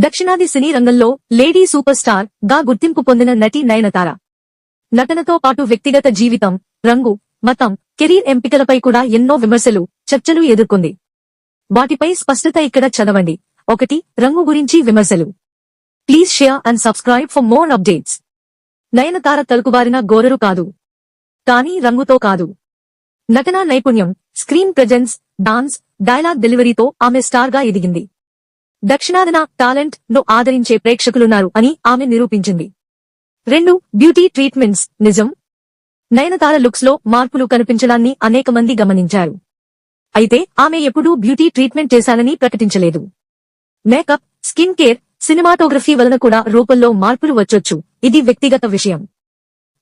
దక్షిణాది సినీ రంగంలో lady super స్టార్గా గుర్తింపు పొందిన నటి నయనతార. నటనతో పాటు వ్యక్తిగత జీవితం రంగు మతం కెరీర్ ఎంపికలపై కూడా ఎన్నో విమర్శలు చర్చలు ఎదుర్కొంది. వాటిపై స్పష్టత ఇక్కడ చదవండి. ఒకటి రంగు గురించి విమర్శలు. Please share and subscribe for more updates. Nayanthara తలుకుబారిన గోరరు కాదు. కానీ రంగుతో కాదు. నటనా నైపుణ్యం స్క్రీన్ ప్రెజెన్స్ డాన్స్ డైలాగ్ డెలివరీతో ఆమె స్టార్గా ఎదిగింది. దక్షిణాదిన టాలెంట్ను ఆదరించే ప్రేక్షకులున్నారు అని ఆమె నిరూపించింది. రెండు బ్యూటీ ట్రీట్మెంట్స్. నిజం. నయనతార లుక్స్లో మార్పులు కనిపించడాన్ని అనేక మంది గమనించారు. అయితే ఆమె ఎప్పుడూ బ్యూటీ ట్రీట్మెంట్ చేశానని ప్రకటించలేదు. మేకప్ స్కిన్ కేర్ సినిమాటోగ్రఫీ వలన కూడా రూపంలో మార్పులు వచ్చొచ్చు. ఇది వ్యక్తిగత విషయం.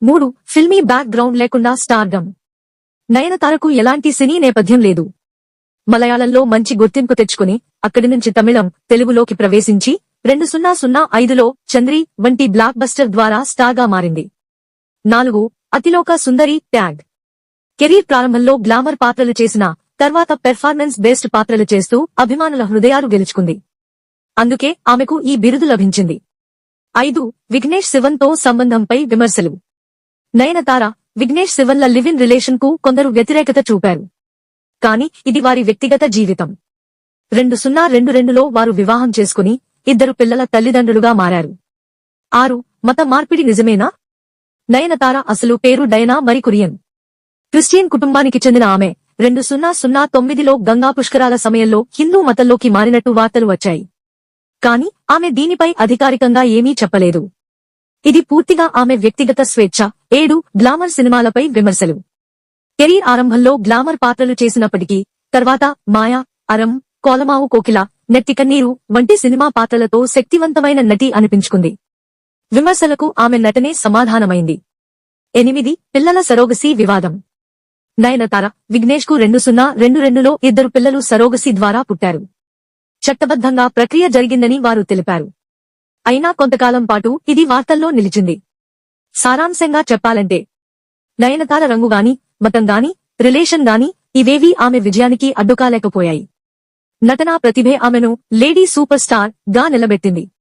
మూడు ఫిల్మీ బ్యాక్ గ్రౌండ్ లేకుండా స్టార్డమ్. నయనతారకు ఎలాంటి సినీ నేపథ్యం లేదు. మలయాళంలో మంచి గుర్తింపు తెచ్చుకుని అక్కడి నుంచి తమిళం తెలుగులోకి ప్రవేశించి రెండు సున్నా సున్నా ఐదులో చంద్రి వంటి బ్లాక్ బస్టర్ ద్వారా స్టార్గా మారింది. నాలుగు అతిలోక సుందరి ట్యాగ్. కెరీర్ ప్రారంభంలో గ్లామర్ పాత్రలు చేసిన తర్వాత పెర్ఫార్మెన్స్ బేస్డ్ పాత్రలు చేస్తూ అభిమానుల హృదయాలు గెలుచుకుంది. అందుకే ఆమెకు ఈ బిరుదు లభించింది. ఐదు విఘ్నేష్ శివన్తో సంబంధంపై విమర్శలు. నయనతార విఘ్నేష్ శివన్ల లివ్ ఇన్ రిలేషన్కు కొందరు వ్యతిరేకత చూపారు. కాని ఇది వారి వ్యక్తిగత జీవితం. రెండు సున్నా రెండు రెండులో వారు వివాహం చేసుకుని ఇద్దరు పిల్లల తల్లిదండ్రులుగా మారారు. ఆరు మత మార్పిడి నిజమేనా? నయనతార అసలు పేరు డయనా మరి కురియన్. క్రిస్టియన్ కుటుంబానికి చెందిన ఆమె రెండు సున్నా సున్నా తొమ్మిదిలో గంగా పుష్కరాల సమయంలో హిందూ మతంలోకి మారినట్టు వార్తలు వచ్చాయి. కాని ఆమె దీనిపై అధికారికంగా ఏమీ చెప్పలేదు. ఇది పూర్తిగా ఆమె వ్యక్తిగత స్వేచ్ఛ ఏడు గ్లామర్ సినిమాలపై విమర్శలు. కెరీర్ ఆరంభంలో గ్లామర్ పాత్రలు చేసినప్పటికీ తర్వాత మాయా అరం కోలమావు కోకిల నెట్టికన్నీరు వంటి సినిమా పాత్రలతో శక్తివంతమైన నటి అనిపించుకుంది. విమర్శలకు ఆమె నటనే సమాధానమైంది. ఎనిమిది పిల్లల సరోగసి వివాదం. నయనతార విఘ్నేష్కు రెండు సున్నా రెండు రెండులో ఇద్దరు పిల్లలు సరోగసి ద్వారా పుట్టారు. చట్టబద్ధంగా ప్రక్రియ జరిగిందని వారు తెలిపారు. అయినా కొంతకాలం పాటు ఇది వార్తల్లో నిలిచింది. సారాంశంగా చెప్పాలంటే నయనతార రంగుగాని మతం గాని రిలేషన్ గాని ఇవేవీ ఆమె విజయానికి అడ్డుకాలేకపోయాయి. నటనా ప్రతిభే ఆమెను లేడీ సూపర్ స్టార్గా నిలబెట్టింది.